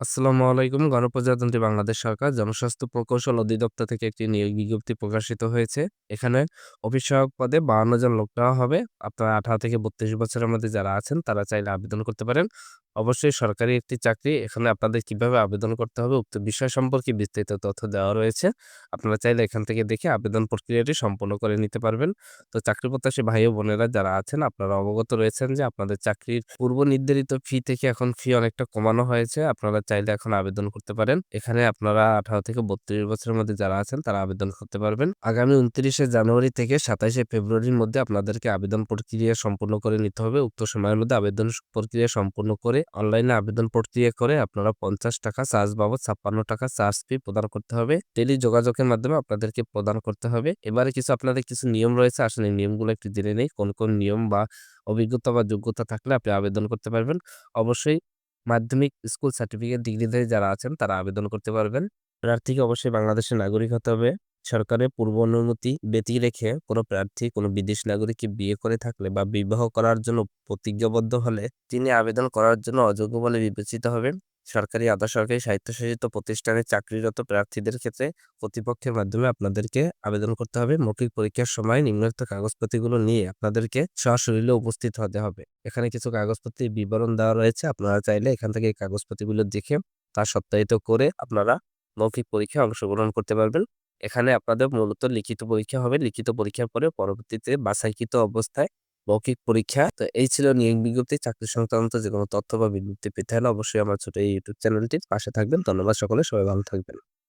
আসসালামু আলাইকুম। গণপ্রজাতন্ত্রী বাংলাদেশ সরকার জনস্বাস্থ্য প্রকৌশল অধিদপ্তর থেকে একটি নিয়োগ বিজ্ঞপ্তি প্রকাশিত হয়েছে। এখানে অফিস সহায়ক পদে ৫২ জন লোক নেওয়া হবে। আপনারা ১৮ থেকে ৩২ বছরের মধ্যে যারা আছেন, তারা চাইলে আবেদন করতে পারেন। অবশ্যই সরকারি একটি চাকরি। এখানে আপনাদের কীভাবে আবেদন করতে হবে, উক্ত বিষয় সম্পর্কে বিস্তারিত তথ্য দেওয়া রয়েছে। আপনারা চাইলে এখান থেকে দেখে আবেদন প্রক্রিয়াটি সম্পন্ন করে নিতে পারবেন। তো চাকরি প্রত্যাশী ভাই ও বোনেরা যারা আছেন, আপনারা অবগত রয়েছেন যে আপনাদের চাকরির পূর্ব নির্ধারিত ফি থেকে এখন ফি অনেকটা কমানো হয়েছে। আপনারা চাইলে এখন আবেদন করতে পারেন। এখানে আপনারা ১৮ থেকে ৩২ বছরের মধ্যে যারা আছেন, তারা আবেদন করতে পারবেন। আগামী ২৯শে জানুয়ারি থেকে ২৭শে ফেব্রুয়ারির মধ্যে আপনাদেরকে আবেদন প্রক্রিয়া সম্পূর্ণ করে নিতে হবে। উক্ত সময়ের মধ্যে আবেদন প্রক্রিয়া সম্পূর্ণ করে অনলাইনে আবেদন প্রক্রিয়া করে আপনারা ৫০ টাকা চার্জ বাবদ ৫৬ টাকা চার্জ ফি প্রদান করতে হবে। টেলি যোগাযোগের মাধ্যমে আপনাদেরকে প্রদান করতে হবে। এবারে কিছু আপনাদের কিছু নিয়ম রয়েছে। আসলে নিয়মগুলো একটু জেনে নেই। কোন, কোন নিয়ম বা অভিজ্ঞতা বা যোগ্যতা থাকলে আপনি আবেদন করতে পারবেন। অবশ্যই মাধ্যমিক স্কুল সার্টিফিকেট ডিগ্রিধারী যারা আছেন তারা আবেদন করতে পারবেন। প্রার্থীকে অবশ্যই বাংলাদেশের নাগরিক হতে হবে। সরকারের পূর্ব অনুমতি ব্যতি রেখে কোনো প্রার্থী কোনো বিদেশ নাগরিককে বিয়ে করে থাকলে বা বিবাহ করার জন্য প্রতিজ্ঞাবদ্ধ হলে তিনি আবেদন করার জন্য অযোগ্য বলে বিবেচিত হবেন। সরকারি, আধা সরকারি, স্বায়ত্তশাসিত প্রতিষ্ঠানে চাকরিরত প্রার্থীদের ক্ষেত্রে কর্তৃপক্ষের মাধ্যমে আপনাদেরকে আবেদন করতে হবে। মৌখিক পরীক্ষার সময় নিম্নোক্ত কাগজপত্রগুলো নিয়ে আপনাদেরকে সশরীরে উপস্থিত হতে হবে। এখানে কিছু কাগজপত্রের বিবরণ দেওয়া রয়েছে। আপনারা চাইলে এখান থেকে এই কাগজপত্রগুলো দেখে তা সত্যায়িত করে আপনারা মৌখিক পরীক্ষায় অংশগ্রহণ করতে পারবেন। এখানে আপনাদের মূলত লিখিত পরীক্ষা হবে। লিখিত পরীক্ষার পরে পরবর্তীতে বাছাইকৃত অবস্থায় মৌখিক পরীক্ষা। তো এই ছিল নিয়োগ বিজ্ঞপ্তি। চাকরি সংক্রান্ত যে কোনো তথ্য বা বিজ্ঞপ্তি পেতে হলে অবশ্যই আমার ছোট এই ইউটিউব চ্যানেলটির পাশে থাকবেন। ধন্যবাদ সকলে। সবাই ভালো থাকবেন।